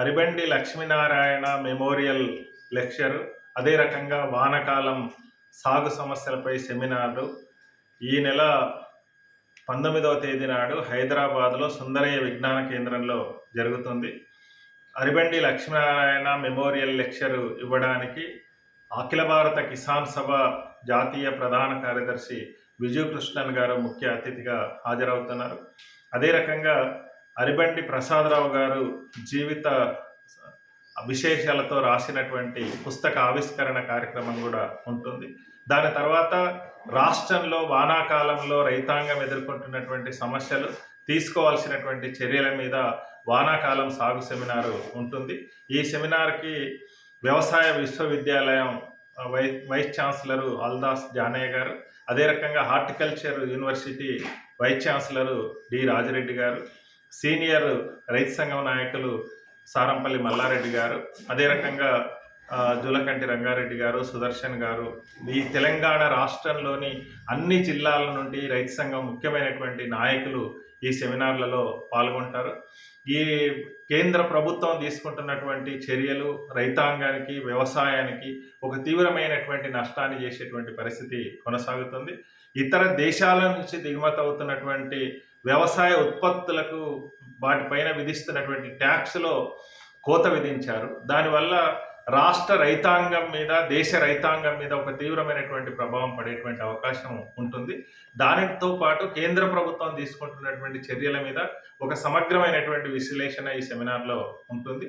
అరిబండి Lakshminarayana memorial lecture. అదే రకంగా వానకాలం సాగు సమస్యలపై సెమినార్లు ఈ నెల పంతొమ్మిదవ తేదీ నాడు హైదరాబాద్లో సుందరయ్య విజ్ఞాన కేంద్రంలో జరుగుతుంది. అరిబండి లక్ష్మీనారాయణ మెమోరియల్ లెక్చర్ ఇవ్వడానికి అఖిల భారత కిసాన్ సభ జాతీయ ప్రధాన కార్యదర్శి విజయకృష్ణన్ గారు ముఖ్య అతిథిగా హాజరవుతున్నారు. అదే రకంగా అరిబండి ప్రసాదరావు గారు జీవిత విశేషాలతో రాసినటువంటి పుస్తక ఆవిష్కరణ కార్యక్రమం కూడా ఉంటుంది. దాని తర్వాత రాష్ట్రంలో వానాకాలంలో రైతాంగం ఎదుర్కొంటున్నటువంటి సమస్యలు తీసుకోవాల్సినటువంటి చర్యల మీద వానాకాలం సాగు సెమినారు ఉంటుంది. ఈ సెమినార్కి వ్యవసాయ విశ్వవిద్యాలయం వై వైస్ ఛాన్సలరు అల్దాస్ జానయ్య గారు అదే రకంగా horticulture university vice chancellor D Rajireddy garu senior రైతు సంఘం నాయకులు సారంపల్లి మల్లారెడ్డి గారు అదే రకంగా జూలకంటి జులకంటి రంగారెడ్డి గారు సుదర్శన్ గారు ఈ తెలంగాణ రాష్ట్రంలోని అన్ని జిల్లాల నుండి రైతు సంఘం ముఖ్యమైనటువంటి నాయకులు ఈ సెమినార్లలో పాల్గొంటారు. ఈ కేంద్ర ప్రభుత్వం తీసుకుంటున్నటువంటి చర్యలు రైతాంగానికి వ్యవసాయానికి ఒక తీవ్రమైనటువంటి నష్టాన్ని చేసేటువంటి పరిస్థితి కొనసాగుతుంది. ఇతర దేశాల నుంచి దిగుమతి అవుతున్నటువంటి వ్యవసాయ ఉత్పత్తులకు వాటిపైన విధిస్తున్నటువంటి ట్యాక్స్లో కోత విధించారు. దానివల్ల రాష్ట్ర రైతాంగం మీద దేశ రైతాంగం మీద ఒక తీవ్రమైనటువంటి ప్రభావం పడేటువంటి అవకాశం ఉంటుంది. దానితో పాటు కేంద్ర ప్రభుత్వం తీసుకుంటున్నటువంటి చర్యల మీద ఒక సమగ్రమైనటువంటి విశ్లేషణ ఈ సెమినార్లో ఉంటుంది.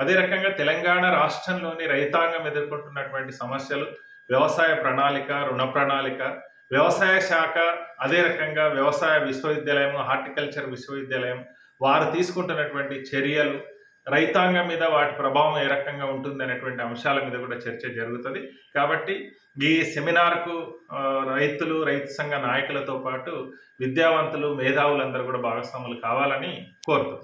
అదే రకంగా తెలంగాణ రాష్ట్రంలోని రైతాంగం ఎదుర్కొంటున్నటువంటి సమస్యలు వ్యవసాయ ప్రణాళిక రుణ ప్రణాళిక వ్యవసాయ శాఖ అదే రకంగా వ్యవసాయ విశ్వవిద్యాలయం హార్టికల్చర్ విశ్వవిద్యాలయం వారు తీసుకుంటున్నటువంటి చర్యలు రైతాంగం మీద వాటి ప్రభావం ఏ రకంగా ఉంటుంది అనేటువంటి అంశాల మీద కూడా చర్చ జరుగుతుంది. కాబట్టి ఈ సెమినార్కు రైతులు రైతు సంఘ నాయకులతో పాటు విద్యావంతులు మేధావులందరూ కూడా భాగస్వాములు కావాలని కోరుతున్నాం.